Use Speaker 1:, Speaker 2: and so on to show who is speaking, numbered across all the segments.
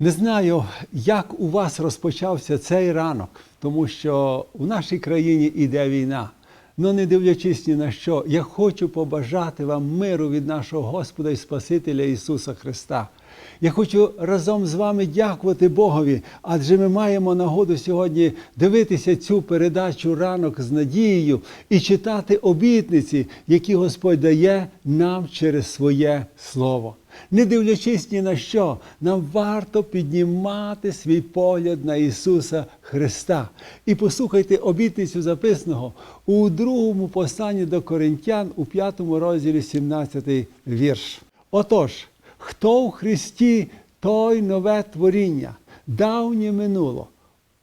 Speaker 1: Не знаю, як у вас розпочався цей ранок, тому що в нашій країні іде війна. Но не дивлячись ні на що, я хочу побажати вам миру від нашого Господа і Спасителя Ісуса Христа. Я хочу разом з вами дякувати Богові, адже ми маємо нагоду сьогодні дивитися цю передачу ранок з надією і читати обітниці, які Господь дає нам через своє Слово. Не дивлячись ні на що, нам варто піднімати свій погляд на Ісуса Христа. І послухайте обітницю записаного у другому посланні до Коринтян у п'ятому розділі 17 вірш. Отож, хто у Христі, той нове творіння, давнє минуло,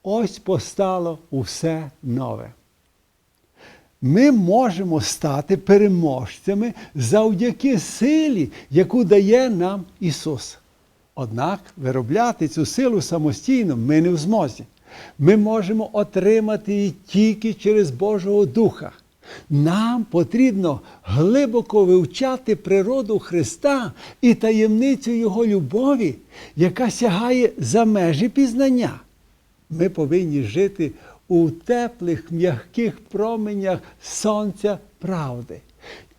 Speaker 1: ось постало усе нове. Ми можемо стати переможцями завдяки силі, яку дає нам Ісус. Однак виробляти цю силу самостійно ми не в змозі. Ми можемо отримати її тільки через Божого Духа. Нам потрібно глибоко вивчати природу Христа і таємницю Його любові, яка сягає за межі пізнання. Ми повинні жити у теплих, м'яких променях сонця правди.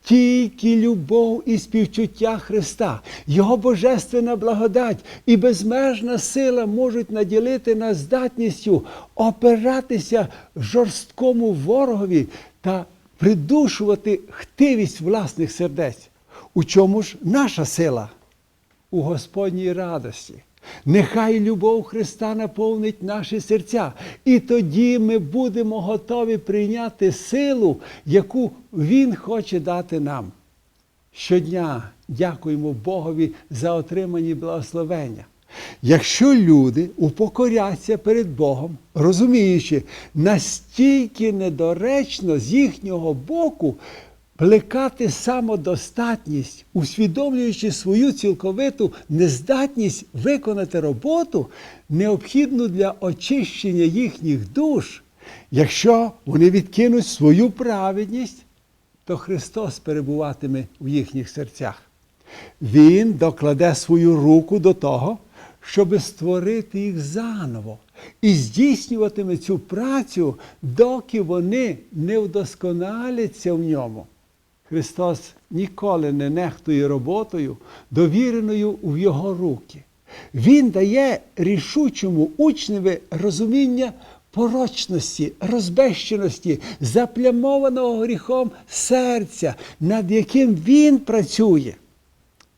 Speaker 1: Тільки любов і співчуття Христа, Його божественна благодать і безмежна сила можуть наділити нас здатністю опиратися жорсткому ворогові та придушувати хтивість власних сердець. У чому ж наша сила? У Господній радості. Нехай любов Христа наповнить наші серця, і тоді ми будемо готові прийняти силу, яку Він хоче дати нам. Щодня дякуємо Богові за отримані благословення. Якщо люди упокоряться перед Богом, розуміючи, настільки недоречно з їхнього боку плекати самодостатність, усвідомлюючи свою цілковиту нездатність виконати роботу, необхідну для очищення їхніх душ, якщо вони відкинуть свою праведність, то Христос перебуватиме в їхніх серцях. Він докладе свою руку до того, щоб створити їх заново і здійснюватиме цю працю, доки вони не вдосконаляться в ньому. Христос ніколи не нехтує роботою, довіреною в Його руки. Він дає рішучому учневі розуміння порочності, розбещеності, заплямованого гріхом серця, над яким він працює.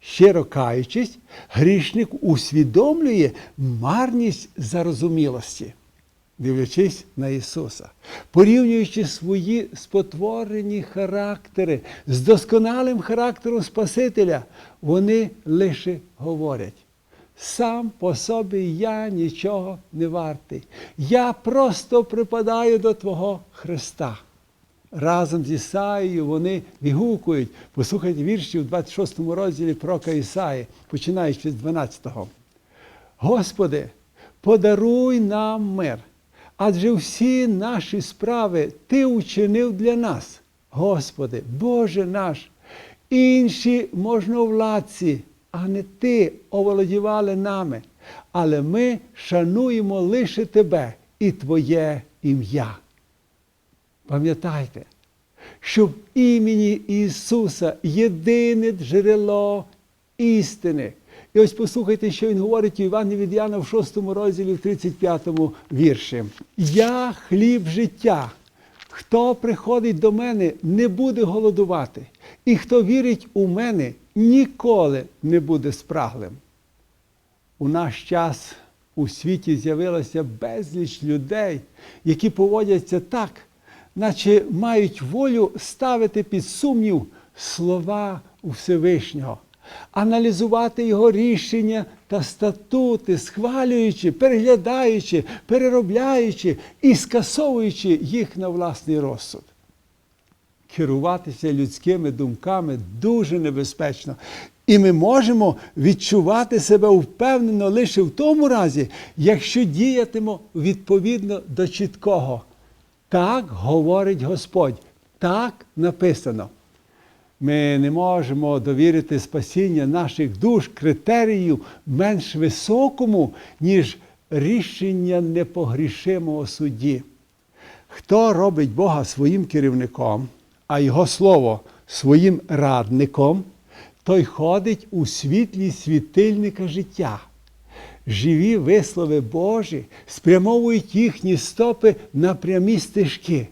Speaker 1: Щиро каючись, грішник усвідомлює марність зарозумілості, дивлячись на Ісуса, порівнюючи свої спотворені характери з досконалим характером Спасителя, вони лише говорять. Сам по собі я нічого не вартий. Я просто припадаю до Твого Христа. Разом з Ісаєю вони вигукують, послухайте вірші в 26 розділі пророка Ісаї, починаючи з 12-го. Господи, подаруй нам мир, адже всі наші справи Ти учинив для нас. Господи, Боже наш, інші можновладці, а не Ти оволодівали нами, але ми шануємо лише Тебе і Твоє ім'я. Пам'ятайте, що в імені Ісуса єдине джерело істини. І ось послухайте, що Він говорить у Івані від Яна в 6 розділі, в 35 вірші. Я хліб життя. Хто приходить до мене, не буде голодувати, і хто вірить у мене, ніколи не буде спраглим. У наш час у світі з'явилося безліч людей, які поводяться так, наче мають волю ставити під сумнів слова Всевишнього, аналізувати його рішення та статути, схвалюючи, переглядаючи, переробляючи і скасовуючи їх на власний розсуд. Керуватися людськими думками дуже небезпечно. І ми можемо відчувати себе впевнено лише в тому разі, якщо діятимо відповідно до чіткого. Так говорить Господь, так написано. Ми не можемо довірити спасіння наших душ критерію менш високому, ніж рішення непогрішимого судді. Хто робить Бога своїм керівником, а Його Слово своїм радником, той ходить у світлі світильника життя. Живі вислови Божі спрямовують їхні стопи на прямі стежки.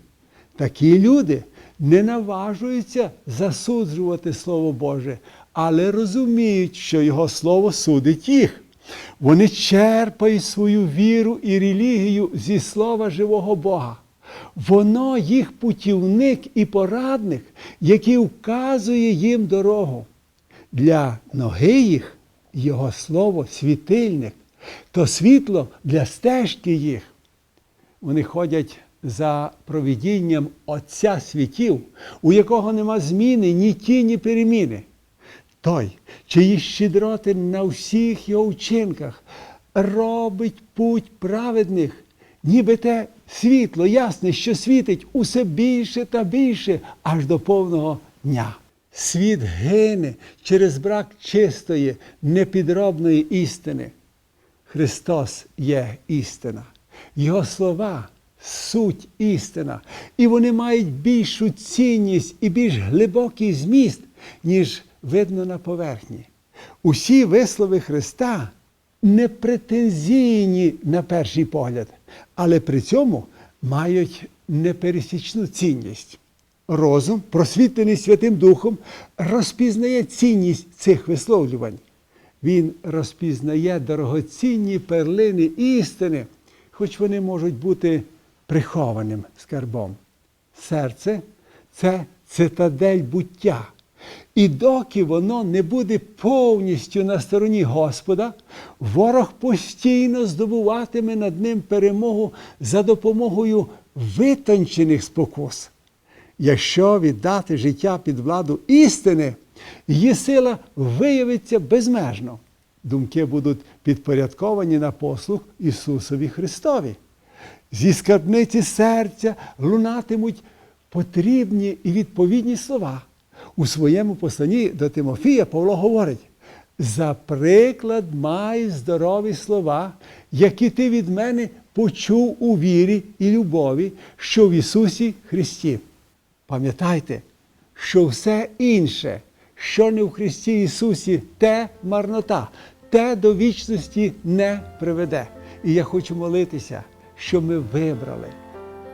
Speaker 1: Такі люди не наважуються засуджувати Слово Боже, але розуміють, що Його Слово судить їх. Вони черпають свою віру і релігію зі слова живого Бога. Воно їх путівник і порадник, який вказує їм дорогу. Для ноги їх Його слово світильник, то світло для стежки їх. Вони ходять за провідінням Отця світів, у якого нема зміни ні тіні переміни. Той, чиї щедроти на всіх його вчинках робить путь праведних, ніби те світло ясне, що світить усе більше та більше аж до повного дня. Світ гине через брак чистої, непідробної істини. Христос є істина. Його слова суть істина. І вони мають більшу цінність і більш глибокий зміст, ніж видно на поверхні. Усі вислови Христа не претензійні на перший погляд, але при цьому мають непересічну цінність. Розум, просвітлений Святим Духом, розпізнає цінність цих висловлювань. Він розпізнає дорогоцінні перлини істини, хоч вони можуть бути прихованим скарбом. Серце це цитадель буття. І доки воно не буде повністю на стороні Господа, ворог постійно здобуватиме над ним перемогу за допомогою витончених спокус. Якщо віддати життя під владу істини, її сила виявиться безмежно. Думки будуть підпорядковані на послуг Ісусові Христові. Зі скарбниці серця лунатимуть потрібні і відповідні слова. У своєму посланні до Тимофія Павло говорить: за приклад май здорові слова, які ти від мене почув у вірі і любові, що в Ісусі Христі. Пам'ятайте, що все інше, що не в Христі Ісусі, те марнота, те до вічності не приведе. І я хочу молитися, що ми вибрали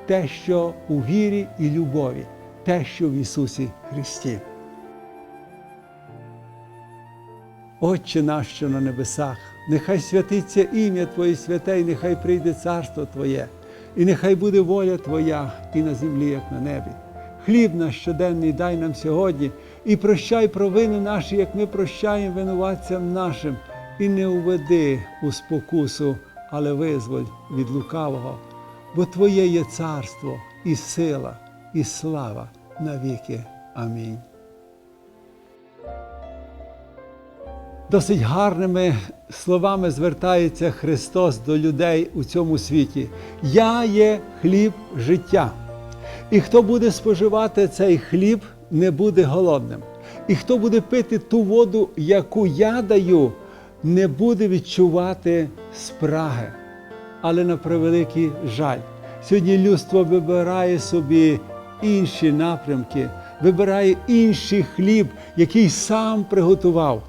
Speaker 1: те, що у вірі і любові, те, що в Ісусі Христі. Отче наш, що на небесах, нехай святиться ім'я Твоє святе, і нехай прийде царство Твоє, і нехай буде воля Твоя і на землі, як на небі. Хліб наш щоденний дай нам сьогодні, і прощай провини наші, як ми прощаємо винуватцям нашим, і не уведи у спокусу, але визволь від лукавого, бо Твоє є царство, і сила, і слава навіки. Амінь. Досить гарними словами звертається Христос до людей у цьому світі. Я є хліб життя. І хто буде споживати цей хліб, не буде голодним. І хто буде пити ту воду, яку я даю, не буде відчувати спраги. Але на превеликий жаль, сьогодні людство вибирає собі інші напрямки, вибирає інший хліб, який сам приготував.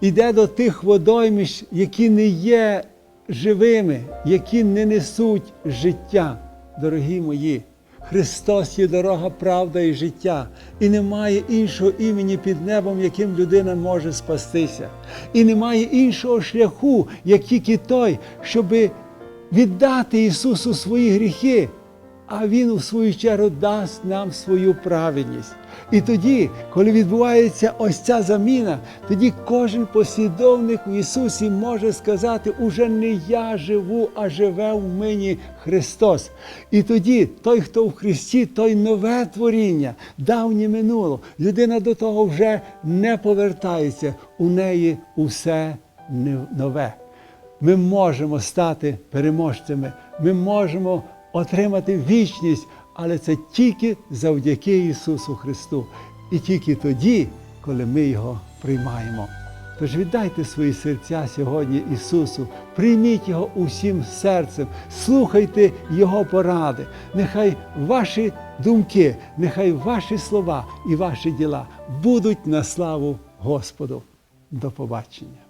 Speaker 1: Іде до тих водоймищ, які не є живими, які не несуть життя, дорогі мої. Христос є дорога, правда і життя, і немає іншого імені під небом, яким людина може спастися. І немає іншого шляху, як тільки той, щоби віддати Ісусу свої гріхи, а Він, у свою чергу, дасть нам свою праведність. І тоді, коли відбувається ось ця заміна, тоді кожен послідовник в Ісусі може сказати, уже не я живу, а живе в мені Христос. І тоді той, хто в Христі, той нове творіння, давнє минуло. Людина до того вже не повертається, у неї усе нове. Ми можемо стати переможцями, ми можемо отримати вічність, але це тільки завдяки Ісусу Христу. і тільки тоді, коли ми його приймаємо. Тож віддайте свої серця сьогодні Ісусу, прийміть Його усім серцем, слухайте Його поради. Нехай ваші думки, нехай ваші слова і ваші діла будуть на славу Господу. До побачення.